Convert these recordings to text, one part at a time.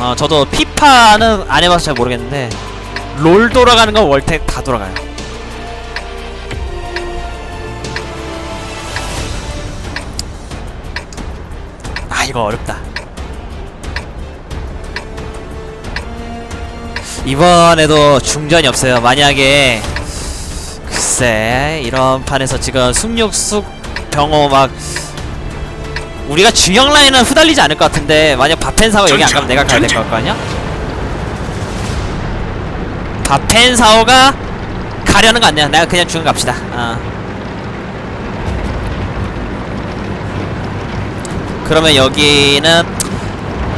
어 저도 피파는 안 해봐서 잘 모르겠는데 롤 돌아가는 건 월텍 다 돌아가요. 아 이거 어렵다. 이번에도 중전이 없어요. 만약에 글쎄 이런 판에서 지금 숙육숙 병호 막 우리가 중형 라인은 후달리지 않을 것 같은데 만약 바펜사오 여기 안 가면 내가 가야 될 것 같거든요? 바펜사오가 가려는 거 아니야. 내가 그냥 중형 갑시다. 어. 그러면 여기는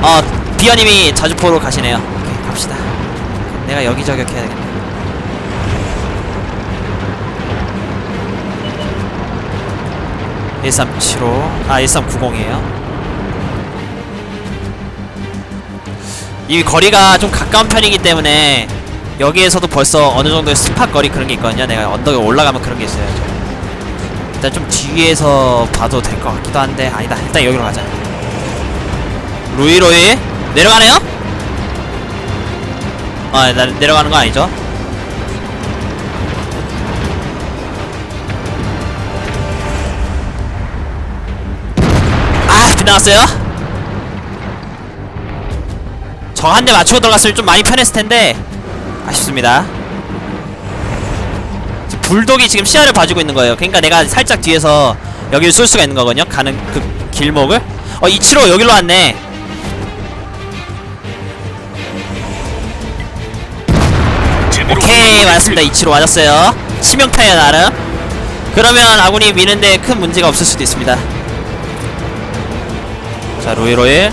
어 비어님이 자주포로 가시네요. 오케이 갑시다. 내가 여기 저격해야 되겠네 1375, 아 1390이에요. 이 거리가 좀 가까운 편이기 때문에 여기에서도 벌써 어느 정도의 스팟 거리 그런 게 있거든요. 내가 언덕에 올라가면 그런 게 있어요. 저. 일단 좀 뒤에서 봐도 될 것 같기도 한데 아니다. 일단 여기로 가자. 루이로이 내려가네요? 아, 나 내려가는 거 아니죠? 나갔어요? 저 한 대 맞추고 들어갔으면 좀 많이 편했을 텐데 아쉽습니다. 지금 불독이 지금 시야를 봐주고 있는 거예요. 그러니까 내가 살짝 뒤에서 여기를 쏠 수가 있는 거거든요. 가는 그 길목을. 어, 이치로 여기로 왔네. 오케이 맞습니다 이치로 맞았어요 치명타야 나름 그러면 아군이 미는데 큰 문제가 없을 수도 있습니다 자 로이로일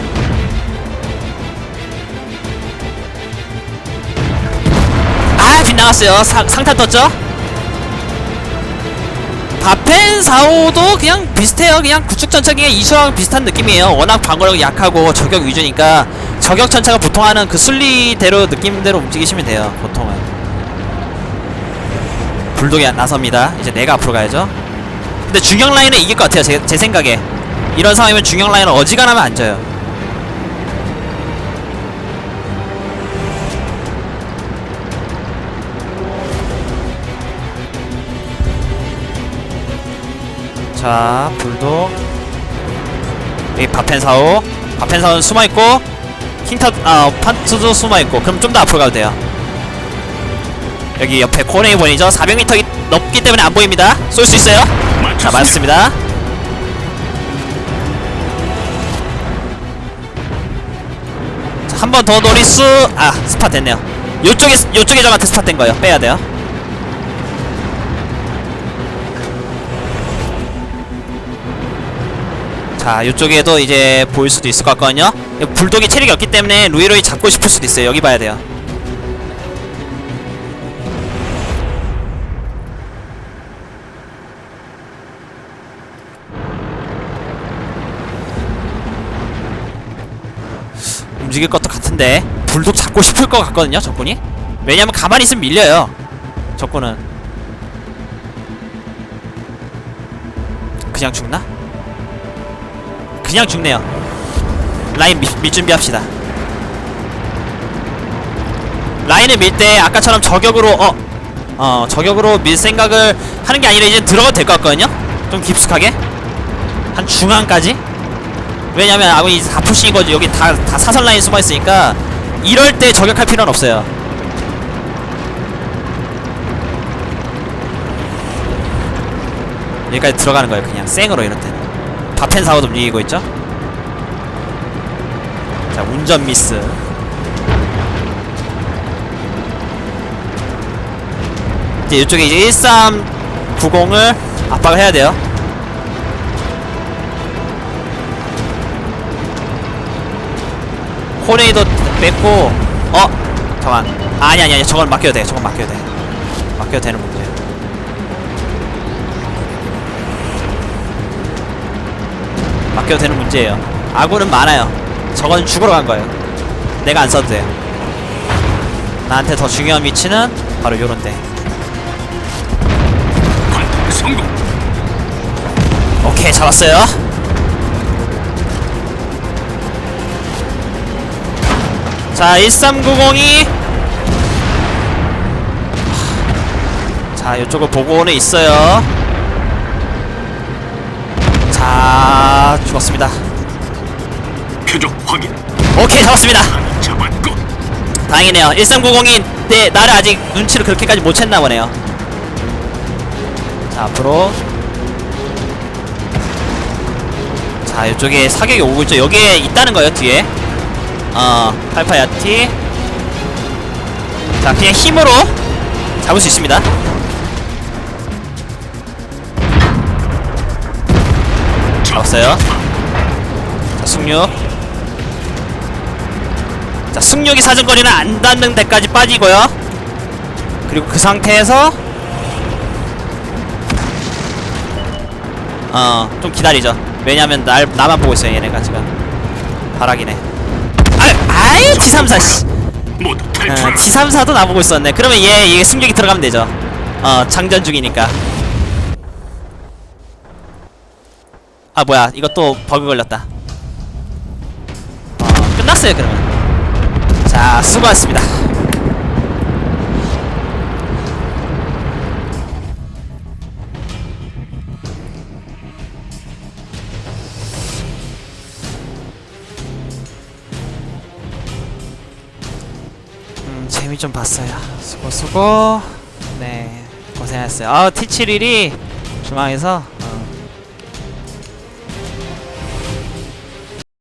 아 빗나갔어요. 상, 상탄 떴죠? 바펜 4호도 그냥 비슷해요. 그냥 구축 전차 그냥 이수랑 비슷한 느낌이에요. 워낙 방어력이 약하고 저격 위주니까 저격 전차가 보통 하는 그 순리대로 느낌대로 움직이시면 돼요 보통은. 불독이 안 나섭니다. 이제 내가 앞으로 가야죠. 근데 중형 라인은 이길 것 같아요 제, 제 생각에 이런 상황이면 중형 라인은 어지간하면 안 져요. 자 불독. 여기 바펜사오. 바펜사오는 숨어있고 킹터 아 판트도 숨어있고 그럼 좀 더 앞으로 가도 돼요. 여기 옆에 코네이본이죠. 400m 넘기 때문에 안 보입니다. 쏠 수 있어요? 자 맞습니다 한 번 더 노리수 아 스팟 됐네요. 요쪽에 요쪽에 저한테 스팟 된 거예요. 빼야 돼요. 자 이쪽에도 이제 보일 수도 있을 것 같거든요. 불독이 체력이 없기 때문에 루이로이 잡고 싶을 수도 있어요. 여기 봐야 돼요 움직일 것도 같은데 불독 잡고 싶을 것 같거든요 적군이. 왜냐면 가만히 있으면 밀려요 적군은. 그냥 죽나? 그냥 죽네요. 라인 밀, 밀 준비합시다. 라인을 밀 때 아까처럼 저격으로 어, 어 저격으로 밀 생각을 하는 게 아니라 이제 들어가도 될 것 같거든요? 좀 깊숙하게? 한 중앙까지 왜냐면 아군이 다 푸싱인 거지. 여기 다, 다 사선 라인 숨어 있으니까 이럴 때 저격할 필요는 없어요. 여기까지 들어가는 거예요 그냥. 생으로 이럴 때는. 바펜 사고도 움직이고 있죠? 자 운전 미스. 이제 이쪽에 이제 1390을 압박을 해야 돼요 코네이도 뺐고 어? 잠깐 아니 아니 아니. 저건 맡겨도 돼. 저건 맡겨도 돼. 맡겨도 되는 문제야 맡겨도 되는 문제예요. 아군은 많아요. 저건 죽으러 간 거예요. 내가 안 써도 돼요. 나한테 더 중요한 위치는 바로 요런데. 오케이 잡았어요 자 1390이. 자 이쪽을 보고는 있어요. 자 죽었습니다. 표적 확인. 오케이 잡았습니다. 잡았고. 다행이네요. 1390이 내 나를 아직 눈치를 그렇게까지 못 챘나 보네요. 자 앞으로. 자 이쪽에 사격이 오고 있죠. 여기에 있다는 거예요 뒤에 어 팔파야티. 자 그냥 힘으로 잡을 수 있습니다. 잡았어요. 자 승률 자 승력이 사정거리는 안 닿는 데까지 빠지고요. 그리고 그 상태에서 어 좀 기다리죠. 왜냐면 날 나만 보고 있어요 얘네가 지금. 바락이네 아 아이 T34 씨. 모두 어, 탈출. T34도 나보고 있었네. 그러면 얘 이게 승격이 들어가면 되죠. 어 장전 중이니까. 아 뭐야. 또 버그 걸렸다. 어 끝났어요 그러면. 자 수고하셨습니다 재미 좀 봤어요. 수고 수고. 네 고생했어요. 아 T71이 중앙에서